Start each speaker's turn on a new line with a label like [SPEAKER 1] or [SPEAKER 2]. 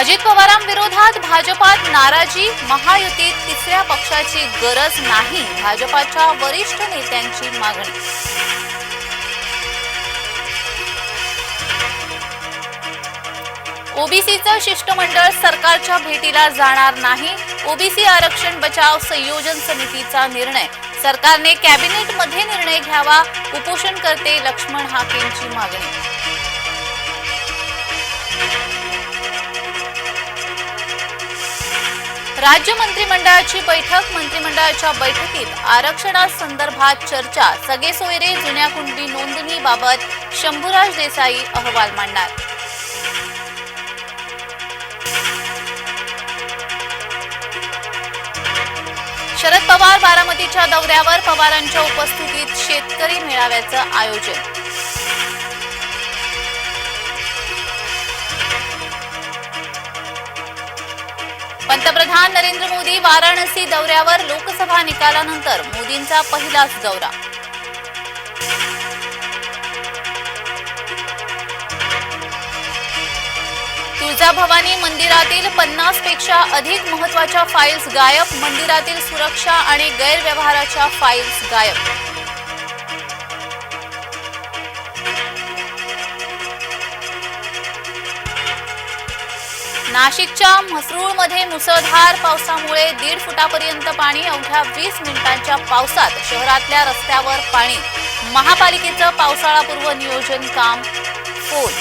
[SPEAKER 1] अजित पवारांविरोधात भाजपात नाराजी महायुतीत तिसऱ्या पक्षाची गरज नाही भाजपाच्या वरिष्ठ नेत्यांची मागणी. ओबीसीचं शिष्टमंडळ सरकारच्या भेटीला जाणार नाही. ओबीसी आरक्षण बचाव संयोजन समितीचा निर्णय. सरकारने कॅबिनेटमध्ये निर्णय घ्यावा उपोषणकर्ते लक्ष्मण हाकेंची मागणी. राज्य मंत्रिमंडळाची बैठक. मंत्रिमंडळाच्या बैठकीत आरक्षणासंदर्भात चर्चा. सगळे सोयरे जुन्या कुंडी नोंदणीबाबत शंभूराज देसाई अहवाल मांडणार. शरद पवार बारामतीच्या दौऱ्यावर पवारांच्या उपस्थितीत शेतकरी मेळाव्याचं आयोजन. पंतप्रधान नरेंद्र मोदी वाराणसी दौऱ्यावर लोकसभा निकालानंतर मोदींचा पहिलाच दौरा. तुळजाभवानी मंदिरातील पन्नासपेक्षा अधिक महत्त्वाच्या फाईल्स गायब मंदिरातील सुरक्षा आणि गैरव्यवहाराच्या फाईल्स गायब. नाशिकच्या म्हसरूळमध्ये मुसळधार पावसामुळे दीड फुटापर्यंत पाणी अवघ्या वीस मिनिटांच्या पावसात शहरातल्या रस्त्यावर पाणी. महापालिकेचं पावसाळापूर्व नियोजन काम फोल